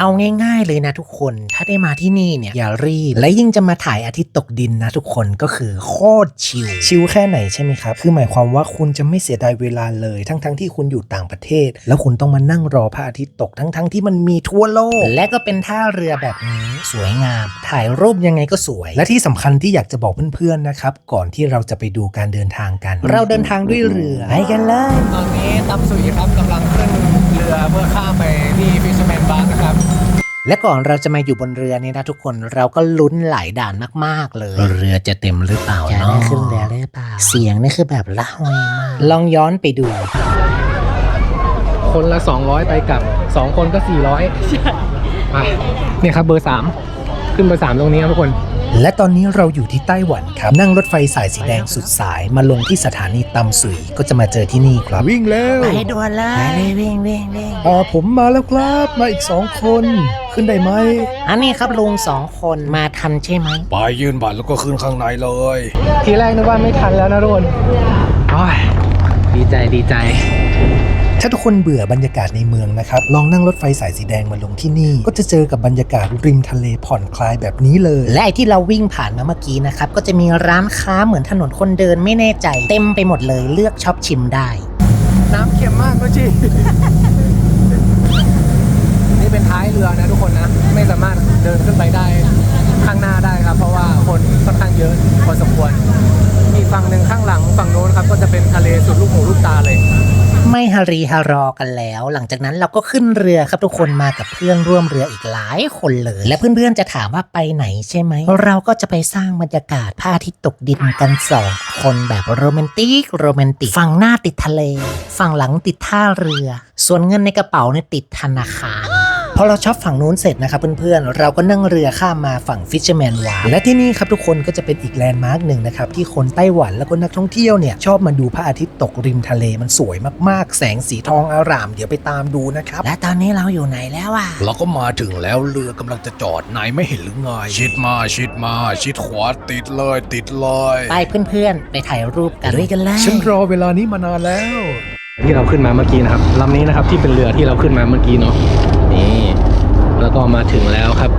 เอาง่ายๆเลยนะทุกคน ถ้าได้มาที่นี่เนี่ยอย่ารีบ และยิ่งจะมาถ่ายอาทิตย์ตกดินนะทุกคนก็คือโคตรชิล ชิลแค่ไหนใช่ไหมครับ คือหมายความว่าคุณจะไม่เสียดายเวลาเลย ทั้งๆที่คุณอยู่ต่างประเทศ แล้วคุณต้องมานั่งรอพระอาทิตย์ตกทั้งๆที่มันมีทั่วโลก และก็เป็นท่าเรือแบบนี้สวยงาม ถ่ายรูปยังไงก็สวย และที่สำคัญที่อยากจะบอกเพื่อนๆนะครับก่อนที่เราจะไปดูการเดินทางกัน เราเดินทางด้วยเรือไปกันเลยตอนนี้ตัมสุยครับกำลังขึ้น รือเพื่อข้ามไปที่ฟิชแมนบาร์นะครับ และก่อนเราจะมาอยู่บนเรือเนี่ยนะทุกคนเราก็ลุ้นหลายด่านมาก ๆ เลย เรือจะเต็มหรือเปล่าจะเนาะได้ขึ้นเรือหรือเปล่า เสียงนี่คือแบบละหอยมากลองย้อนไปดู คนละ 200 ไปกลับ 2 คนก็ 400ไปเนี่ยครับเบอร์ 3 ขึ้นเบอร์ 3 ตรงนี้ครับทุกคน และตอนนี้เราอยู่ที่ไต้หวันครับ นั่งรถไฟสายสีแดงสุดสายมาลงที่สถานีตำสุยก็จะมาเจอที่นี่ครับ วิ่งเร็วไปด่วนเลยไปเลยวิ่งวิ่งวิ่งอ่าผมมาแล้วครับมาอีก2คน ขึ้นได้ไหมอันนี้ครับลุงสองคนมาทันใช่ไหมไปยืนบัตรแล้วก็ขึ้นข้างในเลย ทีแรกนึกว่าไม่ทันแล้วนะทุกคนโอ้ยดีใจดีใจ ถ้าทุกคนเบื่อบรรยากาศในเมืองนะครับ ลองนั่งรถไฟสายสีแดงมาลงที่นี่ ก็จะเจอกับบรรยากาศริมทะเลผ่อนคลายแบบนี้เลย และไอที่เราวิ่งผ่านมาเมื่อกี้นะครับ ก็จะมีร้านค้าเหมือนถนนคนเดินไม่แน่ใจ เต็มไปหมดเลยเลือกช็อปชิมได้ น้ำเค็มมากก็จี นี่เป็นท้ายเรือนะทุกคนนะ ไม่สามารถเดินขึ้นไปได้ข้างหน้าได้ครับ เพราะว่าคนค่อนข้างเยอะพอสมควร อีกฝั่งหนึ่งข้างหลังฝั่งโน้นครับก็จะเป็นทะเลสุดลูกหูลูกตาเลย ไม่ฮารีฮารอกันแล้ว หลังจากนั้นเราก็ขึ้นเรือครับทุกคนมากับเพื่อนร่วมเรืออีกหลายคนเลย และเพื่อนๆจะถามว่าไปไหนใช่ไหม เราก็จะไปสร้างบรรยากาศผ้าทิตย์ตกดินกันสองคนแบบโรแมนติกโรแมนติกฝั่งหน้าติดทะเล ฝั่งหลังติดท่าเรือ ส่วนเงินในกระเป๋าเนี่ยติดธนาคาร อเราช็อปฝั่งนู้นเสร็จนะครับเพื่อนๆ เราก็นั่งเรือข้ามมาฝั่งฟิชเชอร์แมนวาและที่นี่ครับทุกคนก็จะเป็นอีกแลนด์มาร์กหนึ่งนะครับที่คนไต้หวันแล้วก็นักท่องเที่ยวเนี่ยชอบมาดูพระอาทิตย์ตกริมทะเลมันสวยมากๆ แสงสีทองอาราม เดี๋ยวไปตามดูนะครับและตอนนี้เราอยู่ไหนแล้วอะเราก็มาถึงแล้วเรือกำลังจะจอดนายไม่เห็นหรือไงชิดมาชิดมาชิดขวาติดเลยติดเลยไปเพื่อนๆ ไปถ่ายรูปกันลุยกันเลยฉันรอเวลานี้มานานแล้วที่เราขึ้นมาเมื่อกี้นะครับลำนี้นะครับที่เป็นเรือที่เราขึ้นมาเมื่อกี้เนาะนี่ แล้วก็มาถึงแล้วครับ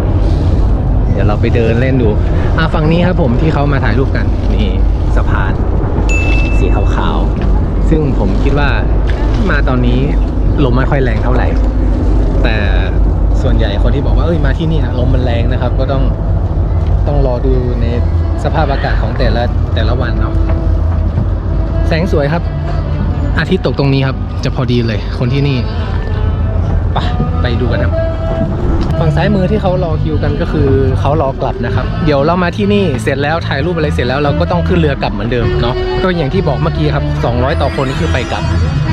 เดี๋ยวเราไปเดินเล่นดูอะฝั่งนี้ครับผมที่เขามาถ่ายรูปกันนี่สะพาน สีขาวๆซึ่งผมคิดว่ามาตอนนี้ลมไม่ค่อยแรงเท่าไหร่ แต่ส่วนใหญ่คนที่บอกว่าเอ้ยมาที่นี่นะลมมันแรงนะครับ ก็ต้องต้องรอดูในสภาพอากาศของแต่ละแต่ละวันเนาะแสงสวยครับ อาทิตย์ตกตรงนี้ครับ จะพอดีเลย คนที่นี่ไปไปดูกันครับ ฝั่งซ้ายมือที่เขารอคิวกันก็คือเขารอกลับนะครับ เดี๋ยวเรามาที่นี่เสร็จแล้วถ่ายรูปอะไรเสร็จแล้วเราก็ต้องขึ้นเรือกลับเหมือนเดิมเนาะก็อย่างที่บอกเมื่อกี้ครับ 200 ต่อคนนี่คือไปกลับ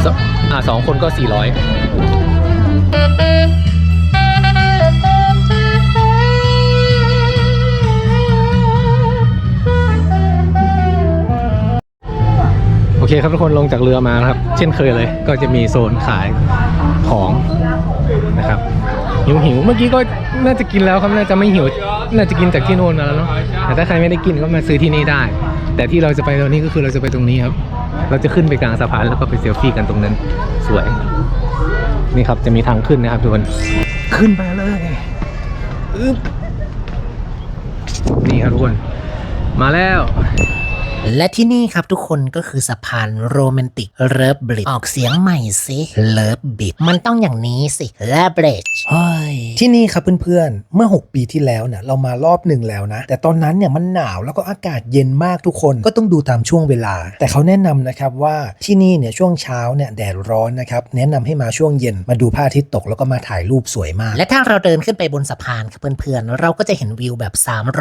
สอ่าสองคนก็ 400โอเคครับทุกคนลงจากเรือมาครับ เช่นเคยเลย ก็จะมีโซนขายของนะครับ หิวหิวเมื่อกี้ก็น่าจะกินแล้วครับน่าจะไม่หิวน่าจะกินจากที่โน่นมาแล้วเนาะแต่ถ้าใครไม่ได้กินก็มาซื้อที่นี่ได้ แต่ที่เราจะไปตอนนี้ก็คือเราจะไปตรงนี้ครับ เราจะขึ้นไปกลางสะพานแล้วก็ไปเซลฟี่กันตรงนั้นสวย นี่ครับจะมีทางขึ้นนะครับทุกคนขึ้นไปเลยอึ๊บนี่ครับทุกคนมาแล้ว และที่นี่ครับทุกคนก็คือสะพานโรแมนติกเลิฟบริดออกเสียงใหม่สิเลิฟบิดมันต้องอย่างนี้สิเลิฟบริดเฮ้ยที่นี่ครับเพื่อนๆ เมื่อ 6 ปีที่แล้วเนี่ยเรามารอบหนึ่งแล้วนะ แต่ตอนนั้นเนี่ยมันหนาวแล้วก็อากาศเย็นมากทุกคนก็ต้องดูตามช่วงเวลา แต่เขาแนะนำนะครับว่าที่นี่เนี่ยช่วงเช้าเนี่ยแดดร้อนนะครับแนะนำให้มาช่วงเย็นมาดูพระอาทิตย์ตกแล้วก็มาถ่ายรูปสวยมาก และถ้าเราเดินขึ้นไปบนสะพานครับเพื่อนๆเราก็จะเห็นวิวแบบ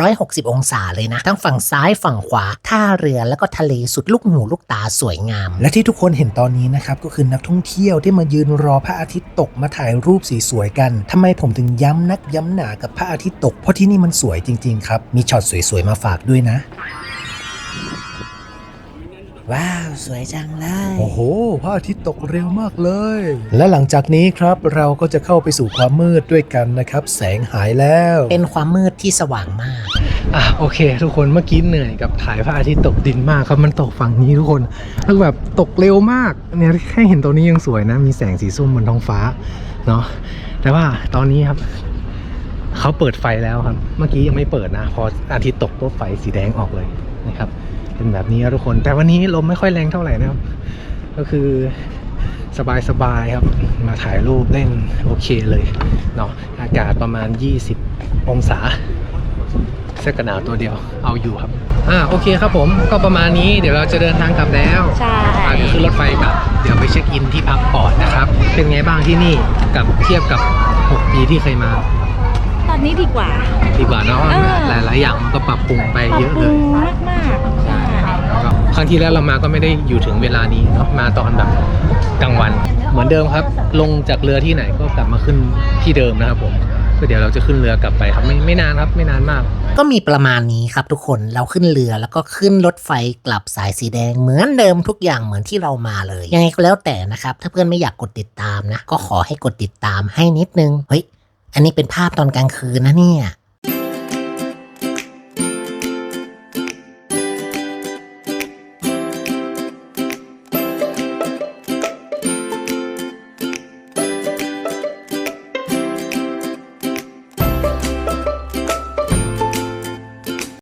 360 องศาเลยนะ ทั้งฝั่งซ้ายฝั่งขวาท่าเรือแล้วก็ทะเลสุดลูกหูลูกตาสวยงาม และที่ทุกคนเห็นตอนนี้นะครับก็คือนักท่องเที่ยวที่มายืนรอพระอาทิตย์ตกมาถ่ายรูปสีสวยกันทำไมผมถึงย้ำนักย้ำหนากับพระอาทิตย์ตก เพราะที่นี่มันสวยจริงๆครับ มีช็อตสวยๆมาฝากด้วยนะ ว้าว สวยจังเลย โอ้โหพระอาทิตย์ตกเร็วมากเลย และหลังจากนี้ครับเราก็จะเข้าไปสู่ความมืดด้วยกันนะครับ แสงหายแล้ว เป็นความมืดที่สว่างมาก อะโอเค ทุกคนเมื่อกี้เหนื่อยกับถ่ายพระอาทิตย์ตกดินมากครับมันตกฝั่งนี้ทุกคนแล้วแบบตกเร็วมากเนี่ยแค่เห็นตัวนี้ยังสวยนะ มีแสงสีส้มบนท้องฟ้าเนาะแต่ว่าตอนนี้ครับเขาเปิดไฟแล้วครับ เมื่อกี้ยังไม่เปิดนะ พออาทิตย์ตกปุ๊บไฟสีแดงออกเลยนะครับเป็นแบบนี้ครับทุกคน แต่วันนี้ลมไม่ค่อยแรงเท่าไหร่นะครับ ก็คือสบายๆครับ มาถ่ายรูปเล่นโอเคเลยเนาะอากาศประมาณ 20 องศา สื้อกันหนาวตัวเดียวเอาอยู่ครับอ่าโอเคครับผมก็ประมาณนี้เดี๋ยวเราจะเดินทางกลับแล้วใช่ อ่าเดี๋ยวขึ้นรถไฟกลับเดี๋ยวไปเช็คอินที่พักก่อนนะครับ เป็นไงบ้างที่นี่กับเทียบกับ 6 ปีที่เคยมา ตอนนี้ดีกว่า ดีกว่าเนาะเออ หลาย ๆ อย่างมันก็ปรับปรุงไปปรับเยอะปเลรุงยมากมากๆใช่แล้วก็ครั้งที่แล้วเรามาก็ไม่ได้อยู่ถึงเวลานี้เนาะมาตอนแบบกลางวัน เหมือนเดิมครับ ลงจากเรือที่ไหนก็กลับมาขึ้นที่เดิมนะครับผม ก็เดี๋ยวเราจะขึ้นเรือกลับไปครับไม่ไม่นานครับไม่นานมาก ก็มีประมาณนี้ครับทุกคนเราขึ้นเรือแล้วก็ขึ้นรถไฟกลับสายสีแดงเหมือนเดิมทุกอย่างเหมือนที่เรามาเลย ยังไงก็แล้วแต่นะครับ ถ้าเพื่อนไม่อยากกดติดตามนะ ก็ขอให้กดติดตามให้นิดนึงเฮ้ยอันนี้เป็นภาพตอนกลางคืนนะเนี่ย